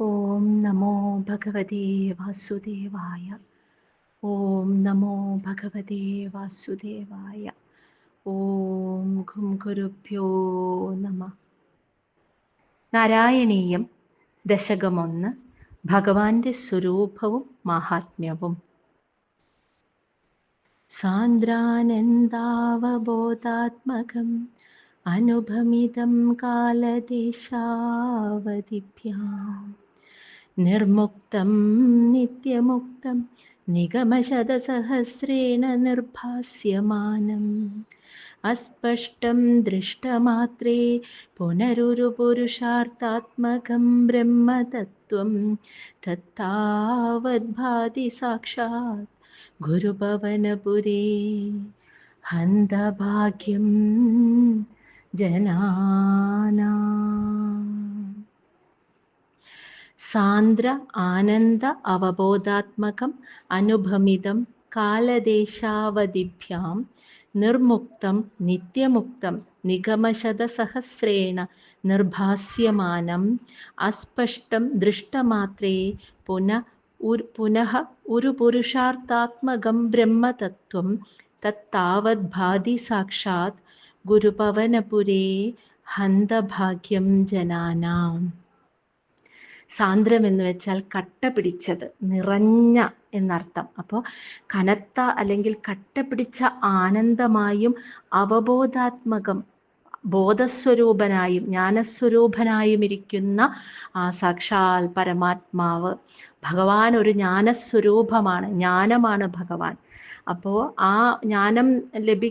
ഓം നമോ ഭഗവതേ വാസുദേവായ ഓം നമോ ഭഗവതേ വാസുദേവായ ഓം ഘും ഗുരുഭ്യോ നമ നാരായണീയം ദശകമൊന്ന് ഭഗവാന്റെ സ്വരൂപവും മാഹാത്മ്യവും. സാന്ദ്രാനന്ദാവബോധാത്മകം അനുഭമിതം കാലദേശാവതിഭ്യാം നിർമുക്തം നിത്യമുക്തം നിഗമശതസഹസ്രേണ നിർഭാസ്യമാനം. അസ്പഷ്ടം ദൃഷ്ടമാത്രേ പുനരുരുപുരുഷാർത്ഥാത്മകം ബ്രഹ്മതത്വം. തത്താവദ്ഭാതി സാക്ഷാത് ഗുരുഭവനപുരേ. ഹന്തഭാഗ്യം ജനാനാ. സാന്ദ്ര ആനന്ദ അവബോധാത്മകം അനുഭമിതം കാലദേശാവധിഭ്യാം നിർമുക്തം നിത്യമുക്തം നിഗമശതസഹസ്രേണ നിർഭാസ്യമാനം അസ്പഷ്ടം ദൃഷ്ടമാത്രേ പുന പുനഃ ഒരു പുരുഷാർത്ഥാത്മകം ബ്രഹ്മതത്വം തത്താവദ്ഭാതി സാക്ഷാത് ഗുരുപവനപുരേ ഹന്തഭാഗ്യം ജനാനാം. സാന്ദ്രം എന്ന് വെച്ചാൽ കട്ട പിടിച്ചത് നിറഞ്ഞ എന്നർത്ഥം. അപ്പോൾ കനത്ത അല്ലെങ്കിൽ കട്ട പിടിച്ച ആനന്ദമായും അവബോധാത്മകം ബോധസ്വരൂപനായും ജ്ഞാനസ്വരൂപനായും ഇരിക്കുന്ന ആ സാക്ഷാൽ പരമാത്മാവ് ഭഗവാൻ ഒരു ജ്ഞാനസ്വരൂപമാണ് ജ്ഞാനമാണ് ഭഗവാൻ. അപ്പോൾ ആ ജ്ഞാനം ലഭി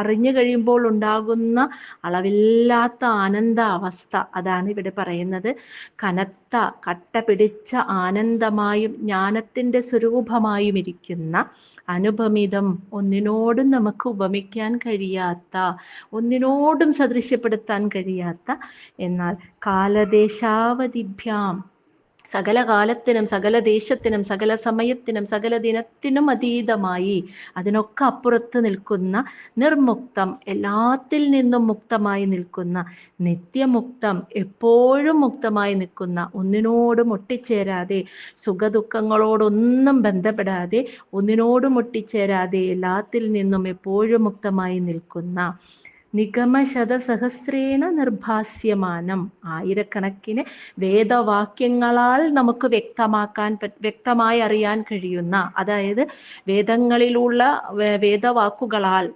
അറിഞ്ഞു കഴിയുമ്പോൾ ഉണ്ടാകുന്ന അളവില്ലാത്ത ആനന്ദ അവസ്ഥ അതാണ് ഇവിടെ പറയുന്നത്. കനത്ത കട്ട പിടിച്ച ആനന്ദമായും ജ്ഞാനത്തിന്റെ സ്വരൂപമായും ഇരിക്കുന്ന അനുപമിതം ഒന്നിനോടും നമുക്ക് ഉപമിക്കാൻ കഴിയാത്ത ഒന്നിനോടും സദൃശ്യപ്പെടുത്താൻ കഴിയാത്ത എന്നാൽ കാലദേശാവധിഭ്യാം സകല കാലത്തിനും സകല ദേശത്തിനും സകല സമയത്തിനും സകല ദിനത്തിനും അതീതമായി അതിനൊക്കെ അപ്പുറത്ത് നിൽക്കുന്ന നിർമുക്തം എല്ലാത്തിൽ നിന്നും മുക്തമായി നിൽക്കുന്ന നിത്യമുക്തം എപ്പോഴും മുക്തമായി നിൽക്കുന്ന ഒന്നിനോടും ഒട്ടിച്ചേരാതെ സുഖദുഃഖങ്ങളോടൊന്നും ബന്ധപ്പെടാതെ ഒന്നിനോടും ഒട്ടിച്ചേരാതെ എല്ലാത്തിൽ നിന്നും എപ്പോഴും മുക്തമായി നിൽക്കുന്ന നിഗമശതസഹസ്രേണ നിർഭാസ്യമാനം. ആയിരക്കണക്കിന് വേദവാക്യങ്ങളാൽ നമുക്ക് വ്യക്തമാക്കാൻ വ്യക്തമായി അറിയാൻ കഴിയുന്ന അതായത് വേദങ്ങളിലുള്ള വേദവാക്കുകളാൽ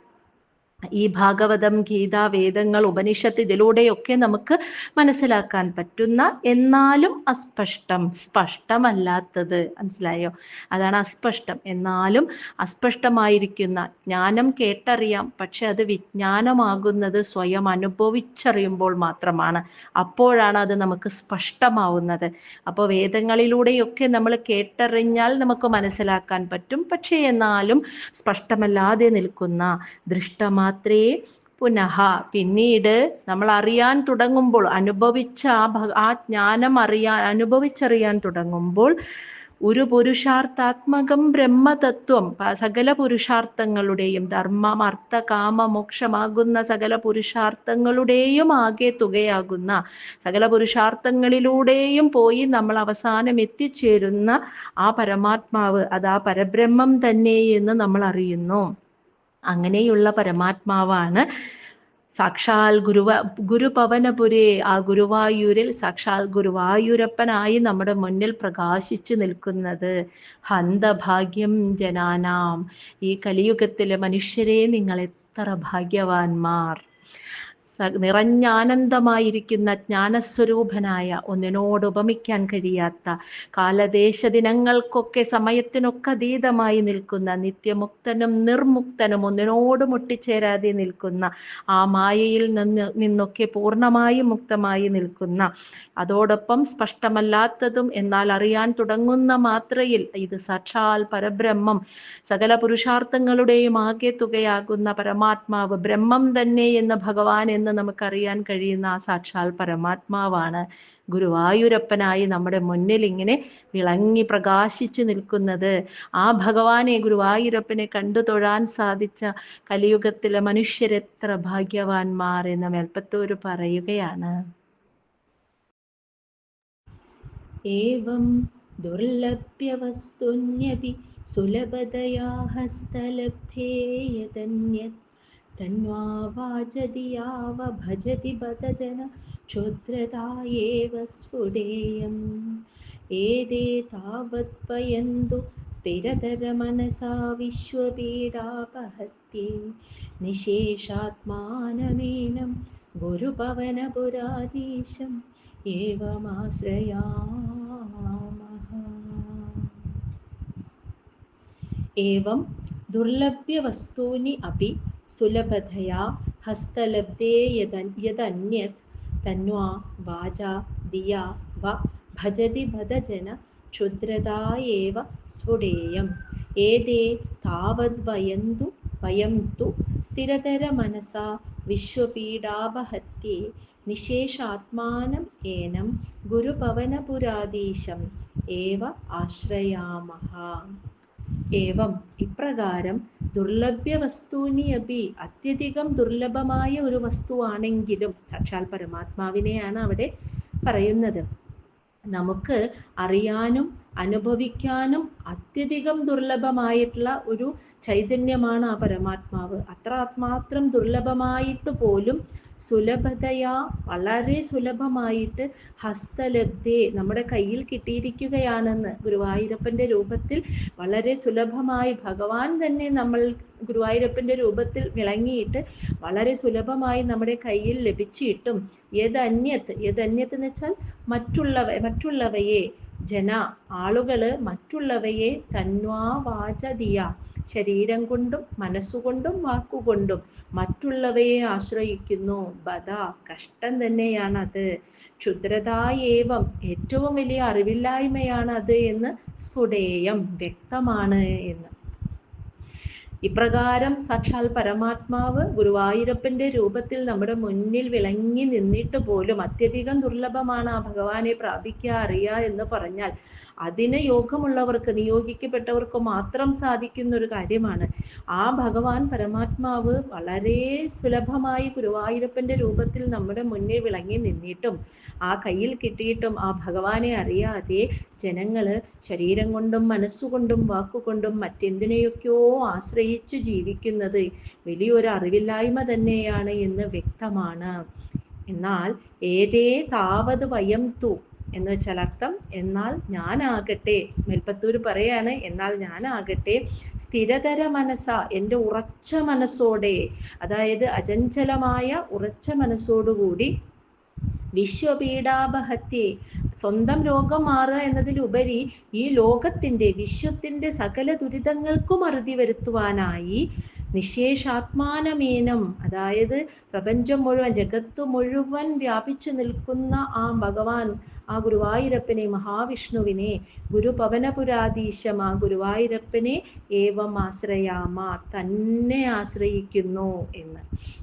ഈ ഭാഗവതം ഗീത വേദങ്ങൾ ഉപനിഷത്ത് ഇതിലൂടെയൊക്കെ നമുക്ക് മനസ്സിലാക്കാൻ പറ്റുന്ന എന്നാലും അസ്പഷ്ടം സ്പഷ്ടമല്ലാത്തത്. മനസ്സിലായോ? അതാണ് അസ്പഷ്ടം. എന്നാലും അസ്പഷ്ടമായിരിക്കുന്ന ജ്ഞാനം കേട്ടറിയാം. പക്ഷെ അത് വിജ്ഞാനമാകുന്നത് സ്വയം അനുഭവിച്ചറിയുമ്പോൾ മാത്രമാണ്. അപ്പോഴാണ് അത് നമുക്ക് സ്പഷ്ടമാവുന്നത്. അപ്പോൾ വേദങ്ങളിലൂടെയൊക്കെ നമ്മൾ കേട്ടറിഞ്ഞാൽ നമുക്ക് മനസ്സിലാക്കാൻ പറ്റും. പക്ഷേ എന്നാലും സ്പഷ്ടമല്ലാതെ നിൽക്കുന്ന ദൃഷ്ടമാ മാത്രേ പുനഃ. പിന്നീട് നമ്മൾ അറിയാൻ തുടങ്ങുമ്പോൾ അനുഭവിച്ച ആ ആ ജ്ഞാനം അറിയാൻ അനുഭവിച്ചറിയാൻ തുടങ്ങുമ്പോൾ ഒരു പുരുഷാർത്ഥാത്മകം ബ്രഹ്മതത്വം സകല പുരുഷാർത്ഥങ്ങളുടെയും ധർമ്മം അർത്ഥ കാമ മോക്ഷമാകുന്ന സകല പുരുഷാർത്ഥങ്ങളുടെയും ആകെ തുകയാകുന്ന സകല പുരുഷാർത്ഥങ്ങളിലൂടെയും പോയി നമ്മൾ അവസാനം എത്തിച്ചേരുന്ന ആ പരമാത്മാവ് അത് ആ പരബ്രഹ്മം തന്നെ എന്ന് നമ്മൾ അറിയുന്നു. അങ്ങനെയുള്ള പരമാത്മാവാണ്. സാക്ഷാൽ ഗുരുവ ഗുരുപവനപുരേ ആ ഗുരുവായൂരിൽ സാക്ഷാൽ ഗുരുവായൂരപ്പനായി നമ്മുടെ മുന്നിൽ പ്രകാശിച്ചു നിൽക്കുന്നത് ഹന്തഭാഗ്യം ജനാനാം. ഈ കലിയുഗത്തിലെ മനുഷ്യരെ നിങ്ങൾ എത്ര ഭാഗ്യവാന്മാർ. നിറഞ്ഞാനന്ദമായിരിക്കുന്ന ജ്ഞാനസ്വരൂപനായ ഒന്നിനോട് ഉപമിക്കാൻ കഴിയാത്ത കാലദേശ ദിനങ്ങൾക്കൊക്കെ സമയത്തിനൊക്കെ അതീതമായി നിൽക്കുന്ന നിത്യമുക്തനും നിർമുക്തനും ഒന്നിനോട് മുട്ടിച്ചേരാതെ നിൽക്കുന്ന ആ മായയിൽ നിന്ന് നിന്നൊക്കെ പൂർണമായും മുക്തമായി നിൽക്കുന്ന അതോടൊപ്പം സ്പഷ്ടമല്ലാത്തതും എന്നാൽ അറിയാൻ തുടങ്ങുന്ന മാത്രയിൽ ഇത് സാക്ഷാൽ പരബ്രഹ്മം. സകല പുരുഷാർത്ഥങ്ങളുടെയും ആകെ തുകയാകുന്ന പരമാത്മാവ് ബ്രഹ്മം തന്നെ എന്ന് ഭഗവാൻ എന്ന് എന്ന് നമുക്കറിയാൻ കഴിയുന്ന ആ സാക്ഷാൽ പരമാത്മാവാണ് ഗുരുവായൂരപ്പനായി നമ്മുടെ മുന്നിൽ ഇങ്ങനെ വിളങ്ങി പ്രകാശിച്ചു നിൽക്കുന്നത്. ആ ഭഗവാനെ ഗുരുവായൂരപ്പനെ കണ്ടു തൊഴാൻ സാധിച്ച കലിയുഗത്തിലെ മനുഷ്യരെത്ര ഭാഗ്യവാന്മാർ എന്ന് മേൽപ്പത്തൂര് പറയുകയാണ്. ഏവം ദുർലഭ്യവസ്തുന്യപി സുലഭതയാ ഹസ്തലബ്ധേയതന്യത് तन्वा वाचति याव भजति बतजन क्षुद्रता एव स्फुटेयम् एते तावत्पयन्तु स्थिरतरमनसा विश्वपीडापहत्ये निशेषात्मानमेनं गुरुपवनपुराधीशम् एवमाश्रयामः। एवं दुर्लभ्यवस्तूनि अपि സുലഭതയാ ഹസ്തലബ്ധേ യദന്യത് തന്വാ വാച ദിയ വ ഭജതി ഭജന ക്ഷുദ്രതായേവ സ്ഫുടേയം ഏതേ താവദ്വയന്തു വയം തു സ്ഥിരതരമനസാ വിശ്വപീഡാപഹത്യേ നിശേഷാത്മാനം ഏനം ഗുരുപവനപുരാധീശം ഏവ ആശ്രയാമഹ ഏവം ഇപ്രകാരം ദുർലഭ്യ വസ്തുനി അപി അത്യധികം ദുർലഭമായ ഒരു വസ്തുവാണെങ്കിലും സാക്ഷാൽ പരമാത്മാവിനെയാണ് അവിടെ പറയുന്നത്. നമുക്ക് അറിയാനും അനുഭവിക്കാനും അത്യധികം ദുർലഭമായിട്ടുള്ള ഒരു ചൈതന്യമാണ് ആ പരമാത്മാവ്. അത്ര മാത്രം ദുർലഭമായിട്ട് പോലും സുലഭതയാ വളരെ സുലഭമായിട്ട് ഹസ്തലബ്ധേ നമ്മുടെ കയ്യിൽ കിട്ടിയിരിക്കുകയാണെന്ന് ഗുരുവായൂരപ്പന്റെ രൂപത്തിൽ വളരെ സുലഭമായി ഭഗവാൻ തന്നെ നമ്മൾ ഗുരുവായൂരപ്പന്റെ രൂപത്തിൽ വിളങ്ങിയിട്ട് വളരെ സുലഭമായി നമ്മുടെ കയ്യിൽ ലഭിച്ചിട്ടും യഥന്യത്ത് യഥന്യത്ത് എന്ന് വെച്ചാൽ മറ്റുള്ളവ മറ്റുള്ളവയെ ജന ആളുകൾ മറ്റുള്ളവയെ തന്വാ വാചതിയ ശരീരം കൊണ്ടും മനസ്സുകൊണ്ടും വാക്കുകൊണ്ടും മറ്റുള്ളവയെ ആശ്രയിക്കുന്നു. ബദ കഷ്ടം തന്നെയാണ് അത് ക്ഷുദ്രതായേവം ഏറ്റവും വലിയ അറിവില്ലായ്മയാണ് അത് എന്ന് സ്ഫുടേയം വ്യക്തമാണ് എന്ന്. ഇപ്രകാരം സാക്ഷാൽ പരമാത്മാവ് ഗുരുവായൂരപ്പന്റെ രൂപത്തിൽ നമ്മുടെ മുന്നിൽ വിളങ്ങി നിന്നിട്ട് പോലും അത്യധികം ദുർലഭമാണ് ആ ഭഗവാനെ പ്രാപിക്കുക അറിയുക എന്ന് പറഞ്ഞാൽ അതിന് യോഗമുള്ളവർക്ക് നിയോഗിക്കപ്പെട്ടവർക്ക് മാത്രം സാധിക്കുന്ന ഒരു കാര്യമാണ്. ആ ഭഗവാൻ പരമാത്മാവ് വളരെ സുലഭമായി ഗുരുവായൂരപ്പന്റെ രൂപത്തിൽ നമ്മുടെ മുന്നിൽ വിളങ്ങി നിന്നിട്ടും ആ കയ്യിൽ കിട്ടിയിട്ടും ആ ഭഗവാനെ അറിയാതെ ജനങ്ങൾ ശരീരം കൊണ്ടും മനസ്സുകൊണ്ടും വാക്കുകൊണ്ടും മറ്റെന്തിനെയൊക്കെയോ ആശ്രയിച്ചു ജീവിക്കുന്നത് വലിയൊരു അറിവില്ലായ്മ തന്നെയാണ് എന്ന് വ്യക്തമാണ്. എന്നാൽ ഏതേ താവത് വയം തു എന്ന് വെച്ചാൽ അർത്ഥം എന്നാൽ ഞാനാകട്ടെ മേൽപ്പത്തൂർ പറയാണ് എന്നാൽ ഞാനാകട്ടെ സ്ഥിരതര മനസ്സ എന്റെ ഉറച്ച മനസ്സോടെ അതായത് അചഞ്ചലമായ ഉറച്ച മനസ്സോടുകൂടി വിശ്വപീഡാപഹത്യെ സ്വന്തം രോഗം മാറുക എന്നതിലുപരി ഈ ലോകത്തിന്റെ വിശ്വത്തിന്റെ സകല ദുരിതങ്ങൾക്കും അറുതി വരുത്തുവാനായി നിശേഷാത്മാനമേനം. അതായത് പ്രപഞ്ചം മുഴുവൻ ജഗത്ത് മുഴുവൻ വ്യാപിച്ചു നിൽക്കുന്ന ആ ഭഗവാൻ ആ ഗുരുവായൂരപ്പനെ മഹാവിഷ്ണുവിനെ ഗുരുപവനപുരാധീശം ആ ഗുരുവായൂരപ്പനെ ഏവം ആശ്രയാമ തന്നെ ആശ്രയിക്കുന്നു എന്ന്.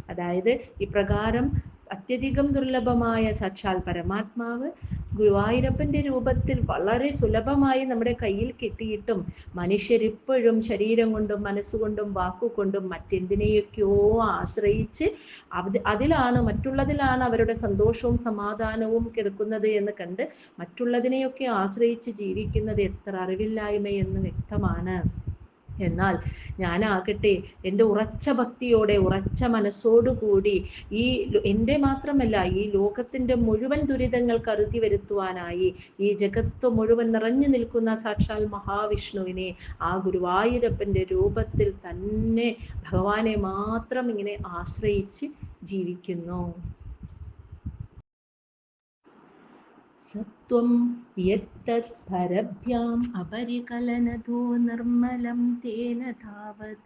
അതായത് ഇപ്രകാരം അത്യധികം ദുർലഭമായ സാക്ഷാൽ പരമാത്മാവ് ഗുരുവായൂരപ്പന്റെ രൂപത്തിൽ വളരെ സുലഭമായി നമ്മുടെ കയ്യിൽ കിട്ടിയിട്ടും മനുഷ്യരിപ്പോഴും ശരീരം കൊണ്ടും മനസ്സുകൊണ്ടും വാക്കുകൊണ്ടും മറ്റെന്തിനെയൊക്കെയോ ആശ്രയിച്ച് അത് അതിലാണ് മറ്റുള്ളതിലാണ് അവരുടെ സന്തോഷവും സമാധാനവും കിടക്കുന്നത് എന്ന് കണ്ട് മറ്റുള്ളതിനെയൊക്കെ ആശ്രയിച്ച് ജീവിക്കുന്നത് എത്ര അറിവില്ലായ്മയെന്ന് വ്യക്തമാണ്. എന്നാൽ ഞാനാകട്ടെ എന്റെ ഉറച്ച ഭക്തിയോടെ ഉറച്ച മനസ്സോടുകൂടി ഈ എന്റെ മാത്രമല്ല ഈ ലോകത്തിന്റെ മുഴുവൻ ദുരിതങ്ങൾ കരുതി വരുത്തുവാനായി ഈ ജഗത്ത് മുഴുവൻ നിറഞ്ഞു നിൽക്കുന്ന സാക്ഷാൽ മഹാവിഷ്ണുവിനെ ആ ഗുരുവായൂരപ്പന്റെ രൂപത്തിൽ തന്നെ ഭഗവാനെ മാത്രം ഇങ്ങനെ ആശ്രയിച്ച് ജീവിക്കുന്നു. സത്വം യത്തത് പരഭ്യാം അപരികലനതോ നിർമ്മലം തേന താവത്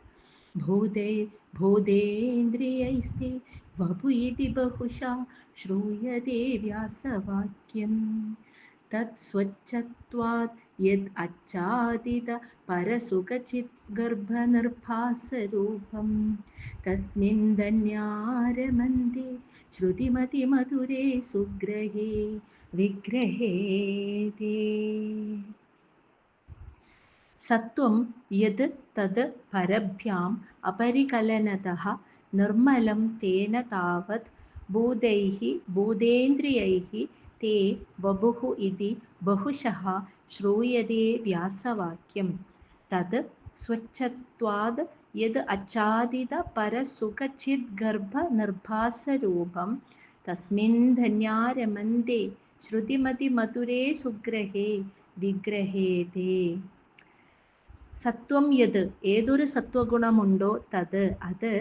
ഭൂതേ ഭൂതേന്ദ്രിയൈസ്തേ വപു ഇതി ബഹുശാ ശ്രൂയതേ വ്യാസവാക്യം തത് സ്വച്ഛത്വാത് യദ് അച്ചാദിത പരസുഖചിത് ഗർഭനിർഭാസരൂപം തസ്മിൻ ധന്യാരമന്ദേ ശ്രുതിമതിമധുരേ സുഗ്രഹേ വിഗ്രഹേതി. സത്വം യത് തത് പരഭ്യാം അപരികലനത നിർമ്മലം തേന താവത് ഭൂതൈः ഭൂതേന്ദ്രിയൈः ते വപുഃ ഇതി ബഹുശഃ ശ്രൂയതേ വ്യാസവാക്യം. തത് സ്വച്ഛത്വാത് യത് അച്ഛാദിത പരസുഖചിദ്ഗർഭനിർഭാസരൂപം തസ്മിൻ ധന്യാരമന്തേ ശ്രുതിമതി മധുരേ സുഗ്രഹേ വിഗ്രഹേ തേ സത്വം യത് ഏതൊരു സത്വഗുണമുണ്ടോ തത് അത്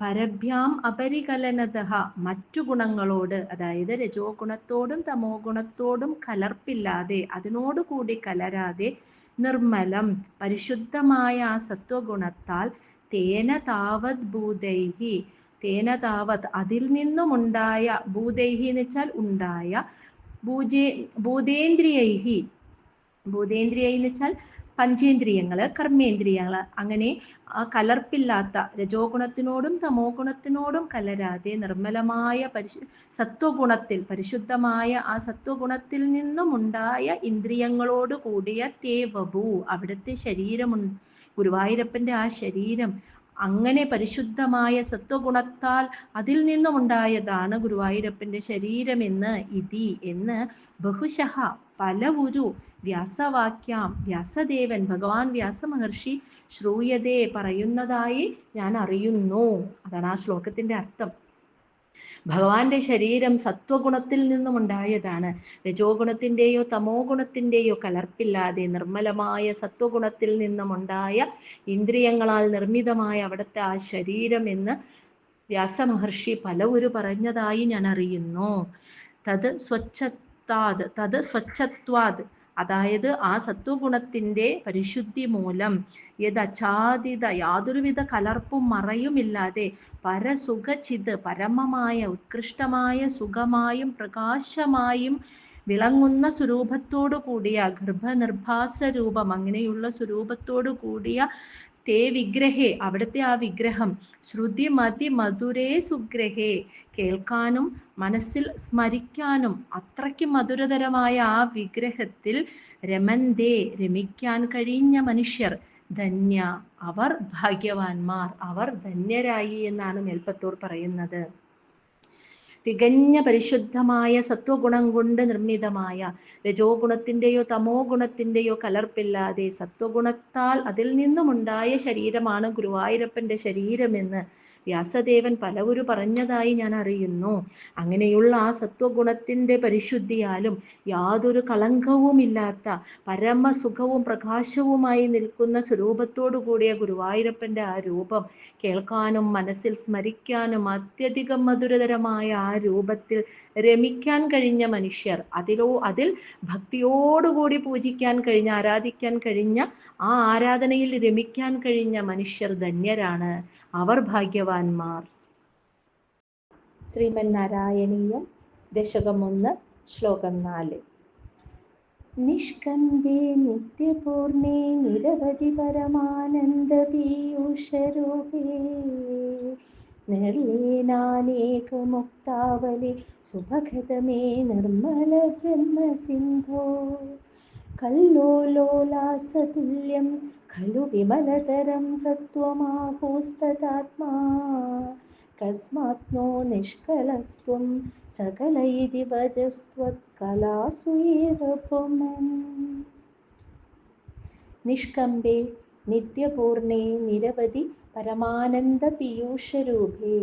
പരഭ്യാം അപരികലനത മറ്റു ഗുണങ്ങളോട് അതായത് രജോ ഗുണത്തോടും തമോ ഗുണത്തോടും കലർപ്പില്ലാതെ അതിനോട് കൂടി കലരാതെ നിർമ്മലം പരിശുദ്ധമായ ആ സത്വഗുണത്താൽ തേന താവത് ഭൂതൈഹി. തേന താവത് അതിൽ നിന്നുമുണ്ടായ ഭൂതൈഹി എന്ന് വെച്ചാൽ ഉണ്ടായ ഭൂജേ ഭൂതേന്ദ്രിയൈഹി. ഭൂതേന്ദ്രിയ എന്ന് വെച്ചാൽ പഞ്ചേന്ദ്രിയങ്ങൾ കർമ്മേന്ദ്രിയങ്ങൾ. അങ്ങനെ ആ കലർപ്പില്ലാത്ത രജോ ഗുണത്തിനോടും തമോ ഗുണത്തിനോടും കലരാതെ നിർമ്മലമായ പരിശു സത്വഗുണത്തിൽ പരിശുദ്ധമായ ആ സത്വഗുണത്തിൽ നിന്നും ഉണ്ടായ ഇന്ദ്രിയങ്ങളോട് കൂടിയ തേവഭൂ. അവിടുത്തെ ശരീരമു ഗുരുവായൂരപ്പന്റെ ആ ശരീരം അങ്ങനെ പരിശുദ്ധമായ സത്വഗുണത്താൽ അതിൽ നിന്നുമുണ്ടായതാണ് ഗുരുവായൂരപ്പന്റെ ശരീരമെന്ന് ഇതി എന്ന് ബഹുശഃ പലവുരു വ്യാസവാക്യാം വ്യാസദേവൻ ഭഗവാൻ വ്യാസമഹർഷി ശ്രൂയതേ പറയുന്നതായി ഞാൻ അറിയുന്നു. അതാണ് ആ ശ്ലോകത്തിന്റെ അർത്ഥം. ഭഗവാന്റെ ശരീരം സത്വഗുണത്തിൽ നിന്നും ഉണ്ടായതാണ് രജോ ഗുണത്തിന്റെയോ തമോ ഗുണത്തിന്റെയോ കലർപ്പില്ലാതെ നിർമ്മലമായ സത്വഗുണത്തിൽ നിന്നും ഉണ്ടായ ഇന്ദ്രിയങ്ങളാൽ നിർമ്മിതമായ അവിടുത്തെ ആ ശരീരം എന്ന് വ്യാസമഹർഷി പലവരു പറഞ്ഞതായി ഞാൻ അറിയുന്നു തത് സ്വച്ഛത്താത് തത് സ്വച്ഛത്വാത് അതായത് ആ സത്വഗുണത്തിന്റെ പരിശുദ്ധി മൂലം യഥചാദിത യാതൊരുവിധ കലർപ്പും മറയുമില്ലാതെ പരസുഖചിത് പരമമായ ഉത്കൃഷ്ടമായ സുഖമായും പ്രകാശമായും വിളങ്ങുന്ന സ്വരൂപത്തോടു കൂടിയ ഗർഭനിർഭാസ രൂപം അങ്ങനെയുള്ള സ്വരൂപത്തോടു കൂടിയ തേ വിഗ്രഹേ അവിടുത്തെ ആ വിഗ്രഹം. ശ്രുതി മതി മധുരേ സുഗ്രഹേ. കേൾക്കാനും മനസ്സിൽ സ്മരിക്കാനും അത്രയ്ക്ക് മധുരതരമായ ആ വിഗ്രഹത്തിൽ രമന്തേ രമിക്കാൻ കഴിഞ്ഞ മനുഷ്യർ. ധന്യ അവർ ഭാഗ്യവാന്മാർ അവർ ധന്യരായി എന്നാണ് മേൽപ്പത്തൂർ പറയുന്നത്. തികഞ്ഞ പരിശുദ്ധമായ സത്വഗുണം കൊണ്ട് നിർമ്മിതമായ രജോ ഗുണത്തിന്റെയോ തമോ ഗുണത്തിന്റെയോ കലർപ്പില്ലാതെ സത്വഗുണത്താൽ അതിൽ നിന്നുമുണ്ടായ ശരീരമാണ് ഗുരുവായൂരപ്പന്റെ ശരീരമെന്ന് വ്യാസദേവൻ പലവരു പറഞ്ഞതായി ഞാൻ അറിയുന്നു. അങ്ങനെയുള്ള ആ സത്വഗുണത്തിന്റെ പരിശുദ്ധിയാലും യാതൊരു കളങ്കവുമില്ലാത്ത പരമസുഖവും പ്രകാശവുമായി നിൽക്കുന്ന സ്വരൂപത്തോടു കൂടിയ ഗുരുവായൂരപ്പന്റെ ആ രൂപം കേൾക്കാനും മനസ്സിൽ സ്മരിക്കാനും അത്യധികം മധുരതരമായ ആ രൂപത്തിൽ രമിക്കാൻ കഴിഞ്ഞ മനുഷ്യർ അതിലോ അതിൽ ഭക്തിയോടുകൂടി പൂജിക്കാൻ കഴിഞ്ഞ ആരാധിക്കാൻ കഴിഞ്ഞ ആ ആരാധനയിൽ രമിക്കാൻ കഴിഞ്ഞ മനുഷ്യർ ധന്യരാണ്. അവർ ഭാഗ്യവാന്മാർ. ശ്രീമൻ നാരായണീയം ദശകം ഒന്ന് ശ്ലോകം നാല്. നിഷ്കന്ധേ നിത്യപൂർണേ നിരവധി പരമാനന്ദ പീയൂഷരൂപേ. നിർലീനാനേകമുക്താവലി സുഭഗതമേ നിർമ്മല ബ്രഹ്മസിന്ധോ. कल्लोलोलासतुल्यं खलु विमलतरं सत्त्वमाहूस्तदात्मा। कस्मात्मो निष्कलस्त्वं सकलैः भजस्त्वत्कलासु एव भुमन् निष्कम्बे नित्यपूर्णे निरवधि परमानन्दपीयूषरूपे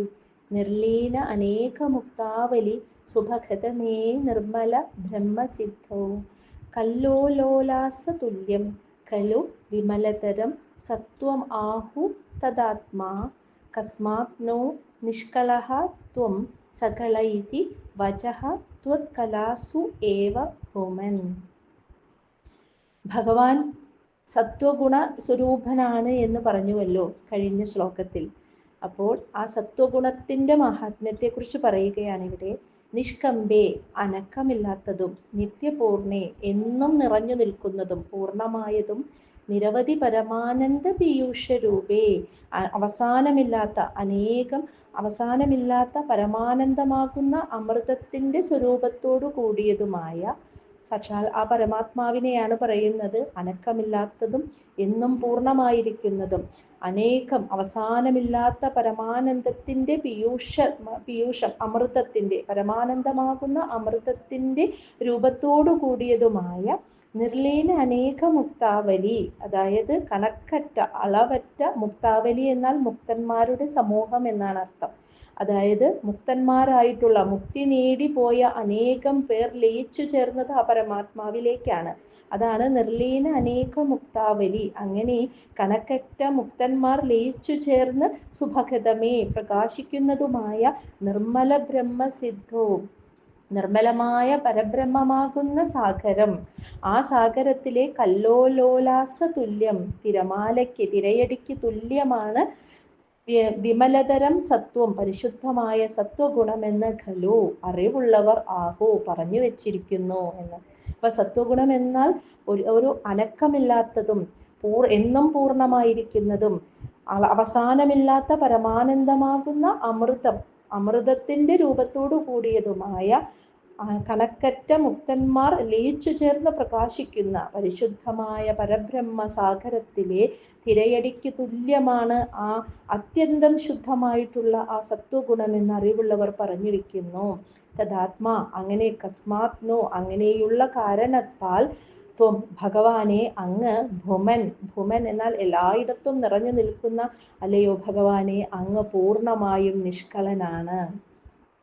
निर्लीन अनेकमुक्तावलि सुभगतमे निर्मलब्रह्मसिद्धौ। കല്ലോലോലാസതുല്യം ഖലു വിമലതരം സത്വം ആഹു തദാത്മാ കസ്മാപ്നോ നിഷ്കളഹ ത്വം സകള ഇതി വചഃ ത്വത്കലാസു ഏവ ഭൂമൻ. ഭഗവാൻ സത്വഗുണ സ്വരൂപനാണ് എന്ന് പറഞ്ഞുവല്ലോ കഴിഞ്ഞ ശ്ലോകത്തിൽ. അപ്പോൾ ആ സത്വഗുണത്തിന്റെ മഹാത്മ്യത്തെക്കുറിച്ച് പറയുകയാണിവിടെ നിഷ്കമ്പേ അനക്കമില്ലാത്തതും നിത്യപൂർണേ എന്നും നിറഞ്ഞു നിൽക്കുന്നതും പൂർണമായതും നിരവധി പരമാനന്ദ പീയൂഷ രൂപേ അവസാനമില്ലാത്ത അനേകം അവസാനമില്ലാത്ത പരമാനന്ദമാകുന്ന അമൃതത്തിന്റെ സ്വരൂപത്തോടു കൂടിയതുമായ സാക്ഷാൽ ആ പരമാത്മാവിനെയാണ് പറയുന്നത്. അനക്കമില്ലാത്തതും എന്നും പൂർണമായിരിക്കുന്നതും. അനേകം അവസാനമില്ലാത്ത പരമാനന്ദത്തിന്റെ പീയൂഷ പീയൂഷം അമൃതത്തിന്റെ പരമാനന്ദമാകുന്ന അമൃതത്തിന്റെ രൂപത്തോടു കൂടിയതുമായ നിർലീന അനേക മുക്താവലി അതായത് കണക്കറ്റ അളവറ്റ മുക്താവലി എന്നാൽ മുക്തന്മാരുടെ സമൂഹം എന്നാണ് അർത്ഥം. അതായത് മുക്തന്മാരായിട്ടുള്ള മുക്തി നേടി പോയ അനേകം പേർ ലയിച്ചു ചേർന്നത് ആ പരമാത്മാവിലേക്കാണ്. അതാണ് നിർലീന അനേക മുക്താവലി. അങ്ങനെ കണക്കറ്റ മുക്തന്മാർ ലയിച്ചു ചേർന്ന് സുഭഗതമേ പ്രകാശിക്കുന്നതുമായ നിർമ്മല ബ്രഹ്മസിദ്ധവും നിർമ്മലമായ പരബ്രഹ്മമാകുന്ന സാഗരം. ആ സാഗരത്തിലെ കല്ലോലോലാസ തുല്യം തിരമാലയ്ക്ക് തിരയടിക്ക് തുല്യമാണ് വിമലതരം സത്വം പരിശുദ്ധമായ സത്വഗുണമെന്ന് ഖലു അറിവുള്ളവർ ആഹോ പറഞ്ഞു വെച്ചിരിക്കുന്നു എന്ന്. അപ്പൊ സത്വഗുണം എന്നാൽ ഒരു ഒരു അനക്കമില്ലാത്തതും പൂർ എന്നും പൂർണമായിരിക്കുന്നതും അവസാനമില്ലാത്ത പരമാനന്ദമാകുന്ന അമൃതം അമൃതത്തിന്റെ രൂപത്തോടു കൂടിയതുമായ കണക്കറ്റ മുക്തന്മാർ ലയിച്ചു ചേർന്ന് പ്രകാശിക്കുന്ന പരിശുദ്ധമായ പരബ്രഹ്മ സാഗരത്തിലെ തിരയടിക്ക് തുല്യമാണ് ആ അത്യന്തം ശുദ്ധമായിട്ടുള്ള ആ സത്വഗുണമെന്ന് അറിവുള്ളവർ പറഞ്ഞിരിക്കുന്നു. തഥാത്മാ അങ്ങനെ കസ്മാത്നോ അങ്ങനെയുള്ള കാരണത്താൽ ത്വം ഭഗവാനെ അങ്ങ് ഭുമൻ ഭുമൻ എന്നാൽ എല്ലായിടത്തും നിറഞ്ഞു നിൽക്കുന്ന അല്ലയോ ഭഗവാനെ അങ്ങ് പൂർണമായും നിഷ്കളനാണ്.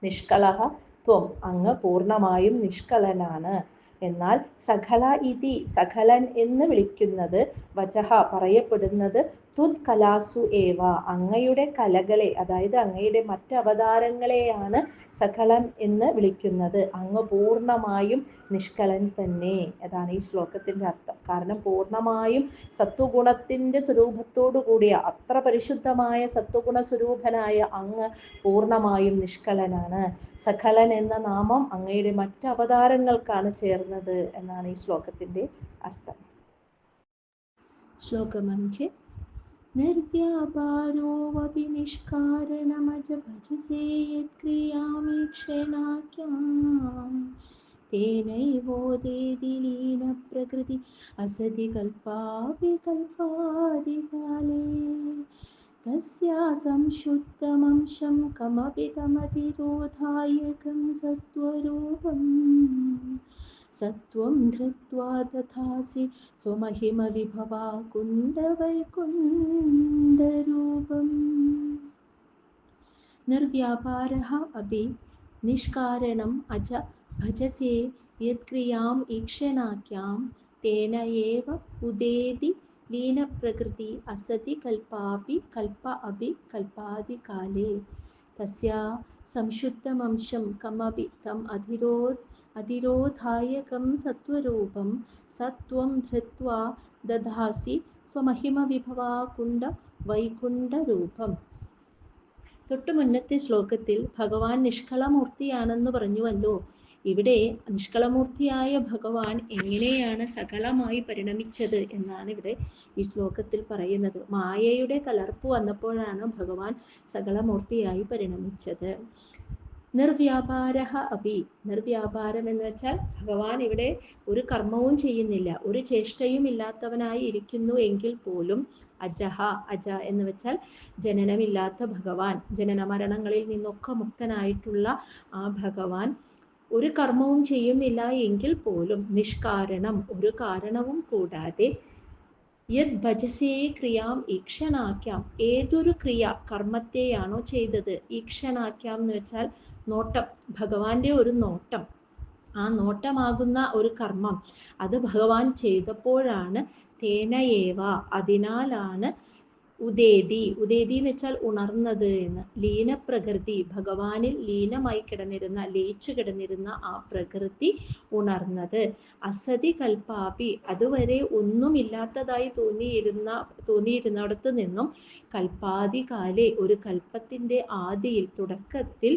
നിഷ്കളഹ ത്വം അങ്ങ് പൂർണമായും നിഷ്കളനാണ്. എന്നാൽ സകല ഇതി സകലൻ എന്ന് വിളിക്കുന്നത് വചഹ പറയപ്പെടുന്നത് തുത് കലാസു ഏവ. അങ്ങയുടെ കലകളെ അതായത് അങ്ങയുടെ മറ്റ് അവതാരങ്ങളെയാണ് സകലം എന്ന് വിളിക്കുന്നത്. അങ്ങ് പൂർണമായും നിഷ്കളൻ തന്നെ. അതാണ് ഈ ശ്ലോകത്തിന്റെ അർത്ഥം. കാരണം പൂർണമായും സത്വഗുണത്തിന്റെ സ്വരൂപത്തോടു കൂടിയ അത്ര പരിശുദ്ധമായ സത്വഗുണ സ്വരൂപനായ അങ്ങ് പൂർണമായും നിഷ്കളനാണ്. സകലൻ എന്ന നാമം അങ്ങയുടെ മറ്റ് അവതാരങ്ങൾക്കാണ് ചേർന്നത് എന്നാണ് ഈ ശ്ലോകത്തിന്റെ അർത്ഥം. ശ്ലോകം അഞ്ച് निर्व्यापारोऽपि निष्कारणमज भजसे यत्क्रियामीक्षणाख्याम् तेनैवोदेति लीनप्रकृति असति कल्पापि कल्पादिकाले तस्या संशुद्धमंशं कमपि तमतिरोधायकं सत्त्वरूपम् सत्त्वं धृत्वा तथासि स्वमहिमविभवा कुण्डवैकुण्डरूपम् निर्व्यापारः अपि निष्कारणम् अज भजसे यत्क्रियाम् ईक्षणाख्यां तेन एव उदेति लीनप्रकृति असति कल्पापि कल्प अपि कल्पादिकाले। तस्या संशुद्धमंशं कमपि तम् अधिरो അതിരോധായകം സത്വരൂപം സത്വം ധൃത്വാ ദധാസി സ്വമഹിമവിഭവാകുണ്ട വൈകുണ്ഠരൂപം. തൊട്ടു മുന്നത്തെ ശ്ലോകത്തിൽ ഭഗവാൻ നിഷ്കളമൂർത്തിയാണെന്ന് പറഞ്ഞുവല്ലോ. ഇവിടെ നിഷ്കളമൂർത്തിയായ ഭഗവാൻ എങ്ങനെയാണ് സകലമായി പരിണമിച്ചത് എന്നാണ് ഇവിടെ ഈ ശ്ലോകത്തിൽ പറയുന്നത്. മായയുടെ കലർപ്പ് വന്നപ്പോഴാണ് ഭഗവാൻ സകലമൂർത്തിയായി പരിണമിച്ചത്. നിർവ്യാപാര അപി. നിർവ്യാപാരം എന്ന് വെച്ചാൽ ഭഗവാൻ ഇവിടെ ഒരു കർമ്മവും ചെയ്യുന്നില്ല. ഒരു ചേഷ്ടയും ഇല്ലാത്തവനായി ഇരിക്കുന്നു എങ്കിൽ പോലും അജഹ അജ എന്ന് വെച്ചാൽ ജനനമില്ലാത്ത ഭഗവാൻ. ജനന മരണങ്ങളിൽ നിന്നൊക്കെ മുക്തനായിട്ടുള്ള ആ ഭഗവാൻ ഒരു കർമ്മവും ചെയ്യുന്നില്ല എങ്കിൽ പോലും നിഷ്കാരണം ഒരു കാരണവും കൂടാതെ യത് ഭജസേ ക്രിയാം ഈക്ഷണാക്യാം ഏതൊരു ക്രിയ കർമ്മത്തെയാണോ ചെയ്തത് ഈക്ഷണാക്യാം എന്ന് വെച്ചാൽ നോട്ടം ഭഗവാന്റെ ഒരു നോട്ടം. ആ നോട്ടമാകുന്ന ഒരു കർമ്മം. അത് ഭഗവാൻ ചെയ്തപ്പോഴാണ് തേനയേവ. അതിനാലാണ് ഉദേതി ഉദേതി എന്ന് വെച്ചാൽ ഉണർന്നത് എന്ന്. ലീനപ്രകൃതി. ഭഗവാനിൽ ലീനമായി കിടന്നിരുന്ന ലയിച്ചു കിടന്നിരുന്ന ആ പ്രകൃതി ഉണർന്നത്. അസതി കൽപ്പാപി. അതുവരെ ഒന്നുമില്ലാത്തതായി തോന്നിയിരുന്ന തോന്നിയിരുന്നിടത്ത് നിന്നും കൽപ്പാതികാലെ ഒരു കൽപ്പത്തിന്റെ ആദിയിൽ തുടക്കത്തിൽ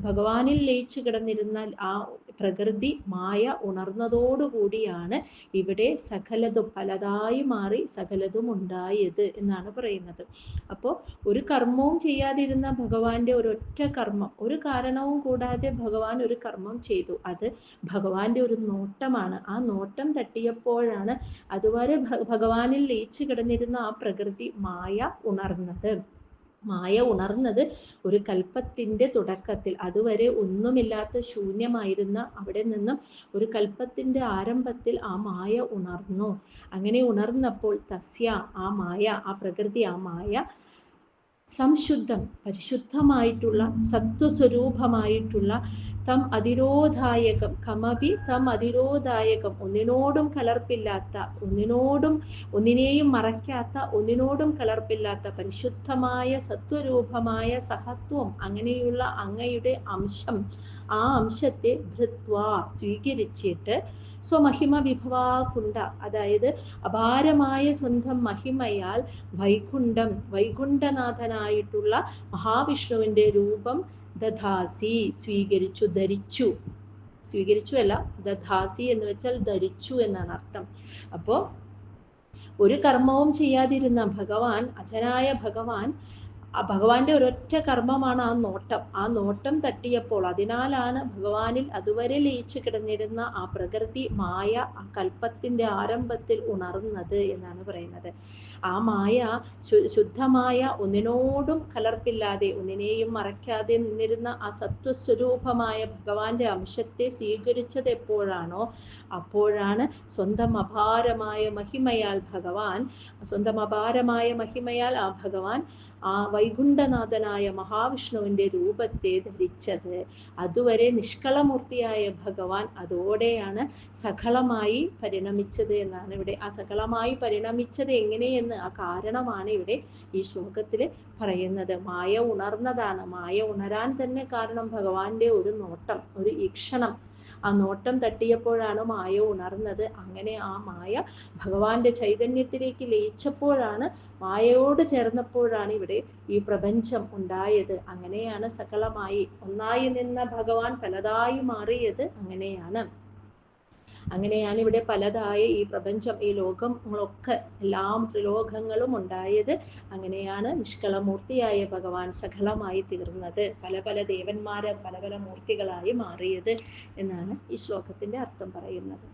ഭഗവാനിൽ ലയിച്ചു കിടന്നിരുന്ന ആ പ്രകൃതി മായ ഉണർന്നതോടുകൂടിയാണ് ഇവിടെ സകലതും പലതായി മാറി സകലതും ഉണ്ടായത് എന്നാണ് പറയുന്നത്. പറയുന്നത് അപ്പോൾ ഒരു കർമ്മവും ചെയ്യാതിരുന്ന ഭഗവാന്റെ ഒരൊറ്റ കർമ്മം ഒരു കാരണവും കൂടാതെ ഭഗവാൻ ഒരു കർമ്മം ചെയ്തു. അത് ഭഗവാന്റെ ഒരു നോട്ടമാണ്. ആ നോട്ടം തട്ടിയപ്പോഴാണ് അതുവരെ ഭഗവാനിൽ ലയിച്ചു കിടന്നിരുന്ന ആ പ്രകൃതി മായ ഉണർന്നത്. മായ ഉണർന്നത് ഒരു കൽപ്പത്തിന്റെ തുടക്കത്തിൽ. അതുവരെ ഒന്നുമില്ലാത്ത ശൂന്യമായിരുന്ന അവിടെ നിന്നും ഒരു കൽപ്പത്തിന്റെ ആരംഭത്തിൽ ആ മായ ഉണർന്നു. അങ്ങനെ ഉണർന്നപ്പോൾ തസ്യ ആ മായ ആ പ്രകൃതി ആ മായ സംശുദ്ധം പരിശുദ്ധമായിട്ടുള്ള സത്വസ്വരൂപമായിട്ടുള്ള തം അതിരോധായകം കമപി തം അതിരോധായകം ഒന്നിനോടും കലർപ്പില്ലാത്ത ഒന്നിനോടും ഒന്നിനെയും മറയ്ക്കാത്ത ഒന്നിനോടും കലർപ്പില്ലാത്ത പരിശുദ്ധമായ സത്വരൂപമായ സഹത്വം അങ്ങനെയുള്ള അങ്ങയുടെ അംശം ആ അംശത്തെ ധൃത്വ സ്വീകരിച്ചിട്ട് സ്വമഹിമ വിഭവാകുണ്ട അതായത് അപാരമായ സ്വന്തം മഹിമയാൽ വൈകുണ്ഠം വൈകുണ്ഠനാഥനായിട്ടുള്ള മഹാവിഷ്ണുവിന്റെ രൂപം ദധാസി സ്വീകരിച്ചു ധരിച്ചു. സ്വീകരിച്ചു അല്ല ദധാസി എന്ന് വെച്ചാൽ ധരിച്ചു എന്നാണ് അർത്ഥം. അപ്പോ ഒരു കർമ്മവും ചെയ്യാതിരുന്ന ഭഗവാൻ അജനായ ഭഗവാൻ ആ ഭഗവാന്റെ ഒരൊറ്റ കർമ്മമാണ് ആ നോട്ടം. ആ നോട്ടം തട്ടിയപ്പോൾ അതിനാലാണ് ഭഗവാനിൽ അതുവരെ ലയിച്ചു കിടന്നിരുന്ന ആ പ്രകൃതി മായ ആ കൽപ്പത്തിന്റെ ആരംഭത്തിൽ ഉണർന്നത് എന്നാണ് പറയുന്നത്. ആ മായ ശുദ്ധമായ ഒന്നിനോടും കലർപ്പില്ലാതെ ഒന്നിനെയും മറയ്ക്കാതെ നിന്നിരുന്ന ആ സത്വസ്വരൂപമായ ഭഗവാന്റെ അംശത്തെ സ്വീകരിച്ചത് എപ്പോഴാണോ അപ്പോഴാണ് സ്വന്തം അപാരമായ മഹിമയാൽ ഭഗവാൻ സ്വന്തം അപാരമായ മഹിമയാൽ ആ ഭഗവാൻ ആ വൈകുണ്ഠനാഥനായ മഹാവിഷ്ണുവിന്റെ രൂപത്തെ ധരിച്ചത്. അതുവരെ നിഷ്കളമൂർത്തിയായ ഭഗവാൻ അതോടെയാണ് സകളമായി പരിണമിച്ചത് എന്നാണ് ഇവിടെ ആ സകളമായി പരിണമിച്ചത് എങ്ങനെയെന്ന് ആ കാരണമാണ് ഇവിടെ ഈ ശ്ലോകത്തിൽ പറയുന്നത്. മായ ഉണർന്നതാണ്. മായ ഉണരാൻ തന്നെ കാരണം ഭഗവാന്റെ ഒരു നോട്ടം ഒരു ഈക്ഷണം ആ നോട്ടം തട്ടിയപ്പോഴാണ് മായ ഉണർന്നത്. അങ്ങനെ ആ മായ ഭഗവാന്റെ ചൈതന്യത്തിലേക്ക് ലയിച്ചപ്പോഴാണ് മായയോട് ചേർന്നപ്പോഴാണ് ഇവിടെ ഈ പ്രപഞ്ചം ഉണ്ടായത്. അങ്ങനെയാണ് സകലമായി ഒന്നായി നിന്ന ഭഗവാൻ പലതായി മാറിയത്. അങ്ങനെയാണ്. അങ്ങനെയാണ് ഇവിടെ പലതായ ഈ പ്രപഞ്ചം ഈ ലോകങ്ങളൊക്കെ എല്ലാം ത്രിലോകങ്ങളും ഉണ്ടായത്. അങ്ങനെയാണ് നിഷ്കളമൂർത്തിയായ ഭഗവാൻ സകലമായി തീർന്നത്. പല പല ദേവന്മാരെ പല പല മൂർത്തികളായി മാറിയത് എന്നാണ് ഈ ശ്ലോകത്തിന്റെ അർത്ഥം പറയുന്നത്.